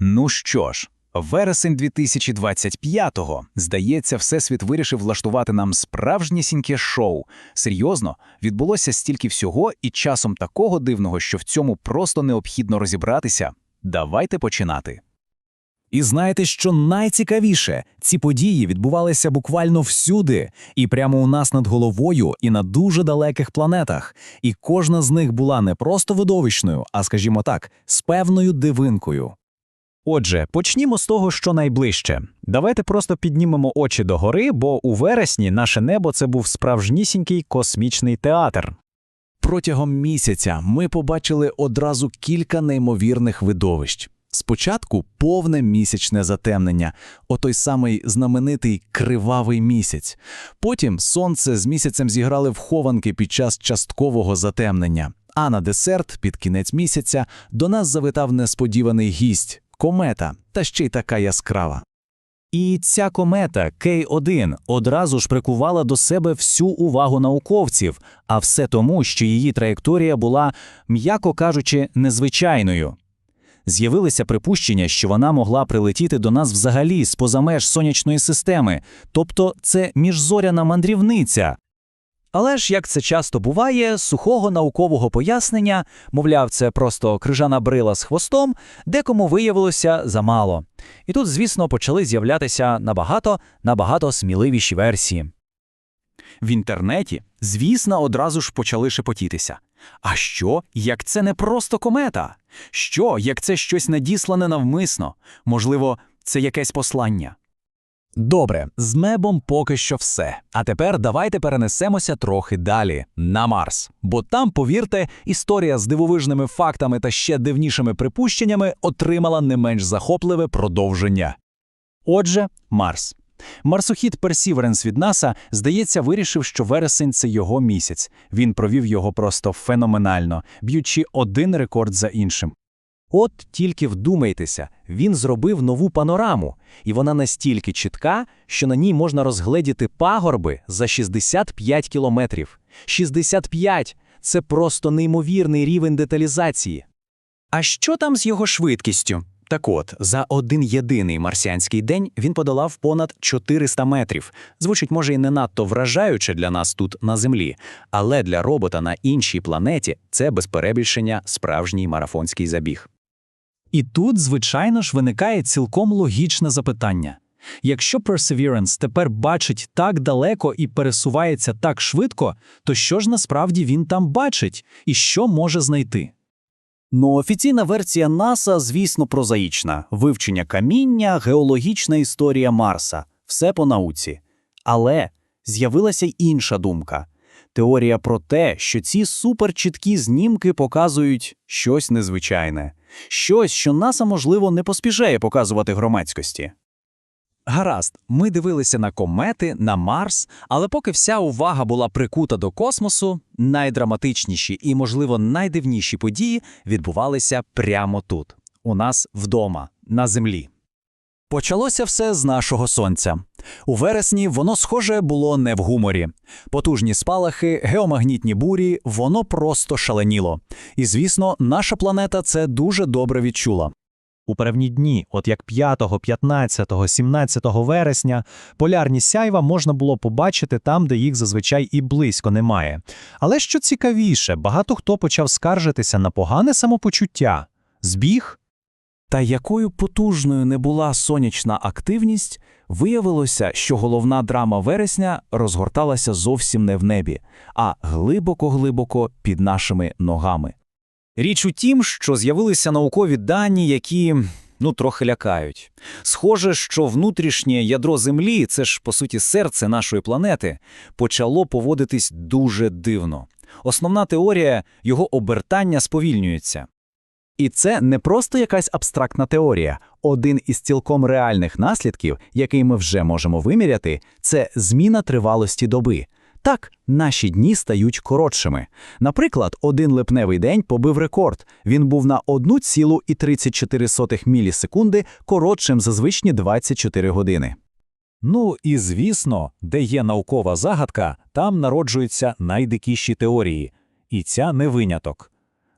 Ну що ж, вересень 2025-го, здається, Всесвіт вирішив влаштувати нам справжнісіньке шоу. Серйозно, відбулося стільки всього і часом такого дивного, що в цьому просто необхідно розібратися. Давайте починати. І знаєте, що найцікавіше? Ці події відбувалися буквально всюди, і прямо у нас над головою, і на дуже далеких планетах. І кожна з них була не просто видовищною, а скажімо так, з певною дивинкою. Отже, почнімо з того, що найближче. Давайте просто піднімемо очі догори, бо у вересні наше небо це був справжнісінький космічний театр. Протягом місяця ми побачили одразу кілька неймовірних видовищ. Спочатку повне місячне затемнення, отой самий знаменитий кривавий місяць. Потім сонце з місяцем зіграли в хованки під час часткового затемнення. А на десерт, під кінець місяця, до нас завитав несподіваний гість комета, та ще й така яскрава. І ця комета К1 одразу ж прикувала до себе всю увагу науковців, а все тому, що її траєкторія була, м'яко кажучи, незвичайною. З'явилися припущення, що вона могла прилетіти до нас взагалі з поза меж сонячної системи, тобто це міжзоряна мандрівниця. Але ж, як це часто буває, сухого наукового пояснення, мовляв, це просто крижана брила з хвостом, декому виявилося замало. І тут, звісно, почали з'являтися набагато набагато сміливіші версії. В інтернеті, звісно, одразу ж почали шепотітися. А що, як це не просто комета? Що, як це щось надіслане навмисно? Можливо, це якесь послання? Добре, з мебом поки що все. А тепер давайте перенесемося трохи далі на Марс. Бо там, повірте, історія з дивовижними фактами та ще дивнішими припущеннями отримала не менш захопливе продовження. Отже, Марс. Марсохід Персіверенс від НАСА, здається, вирішив, що вересень це його місяць. Він провів його просто феноменально, б'ючи один рекорд за іншим. От тільки вдумайтеся, він зробив нову панораму, і вона настільки чітка, що на ній можна розгледіти пагорби за 65 кілометрів. 65! Це просто неймовірний рівень деталізації. А що там з його швидкістю? Так от, за один єдиний марсіанський день він подолав понад 400 метрів. Звучить, може, і не надто вражаюче для нас тут на землі, але для робота на іншій планеті це без перебільшення справжній марафонський забіг. І тут, звичайно ж, виникає цілком логічне запитання. Якщо Perseverance тепер бачить так далеко і пересувається так швидко, то що ж насправді він там бачить і що може знайти? Ну, офіційна версія НАСА, звісно, прозаїчна: вивчення каміння, геологічна історія Марса, все по науці. Але з'явилася й інша думка. Теорія про те, що ці суперчіткі знімки показують щось незвичайне, щось, що НАСА, можливо, не поспішає показувати громадськості. Гаразд, ми дивилися на комети, на Марс, але поки вся увага була прикута до космосу, найдраматичніші і, можливо, найдивніші події відбувалися прямо тут, у нас вдома, на землі. Почалося все з нашого сонця. У вересні воно схоже було не в гуморі. Потужні спалахи, геомагнітні бурі, воно просто шаленіло. І, звісно, наша планета це дуже добре відчула. У певні дні, от як 5, 15, 17 вересня, полярні сяйва можна було побачити там, де їх зазвичай і близько немає. Але що цікавіше, багато хто почав скаржитися на погане самопочуття. Збіг? Та якою потужною не була сонячна активність, виявилося, що головна драма вересня розгорталася зовсім не в небі, а глибоко-глибоко під нашими ногами. Річ у тім, що з'явилися наукові дані, які ну трохи лякають. Схоже, що внутрішнє ядро Землі, це ж по суті серце нашої планети, почало поводитись дуже дивно. Основна теорія його обертання сповільнюється. І це не просто якась абстрактна теорія. Один із цілком реальних наслідків, який ми вже можемо виміряти, це зміна тривалості доби. Так, наші дні стають коротшими. Наприклад, один липневий день побив рекорд. Він був на 1,34 мілісекунди коротшим за звичні 24 години. Ну і звісно, де є наукова загадка, там народжуються найдикіші теорії. І ця не виняток.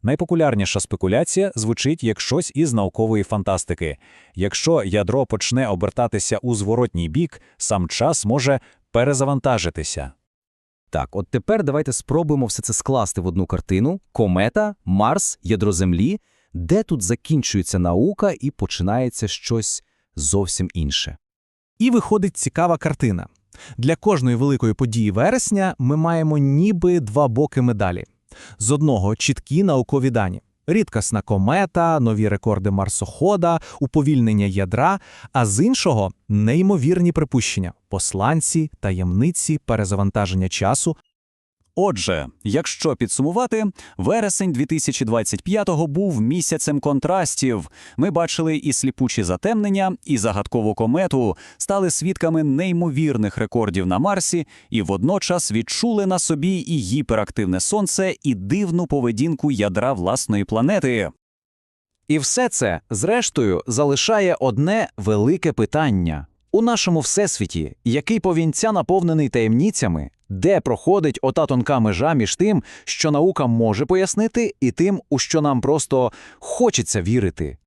Найпопулярніша спекуляція звучить як щось із наукової фантастики. Якщо ядро почне обертатися у зворотній бік, сам час може перезавантажитися. Так, от тепер давайте спробуємо все це скласти в одну картину: комета, Марс, ядро Землі, де тут закінчується наука і починається щось зовсім інше. І виходить цікава картина. Для кожної великої події вересня ми маємо ніби два боки медалі. З одного чіткі наукові дані. Рідкасна комета, нові рекорди марсохода, уповільнення ядра, а з іншого неймовірні припущення, посланці, таємниці, перезавантаження часу, Отже, якщо підсумувати, вересень 2025-го був місяцем контрастів. Ми бачили і сліпучі затемнення, і загадкову комету, стали свідками неймовірних рекордів на Марсі, і водночас відчули на собі і гіперактивне сонце, і дивну поведінку ядра власної планети. І все це, зрештою, залишає одне велике питання. У нашому всесвіті, який повінця наповнений таємницями, де проходить ота тонка межа між тим, що наука може пояснити, і тим, у що нам просто хочеться вірити.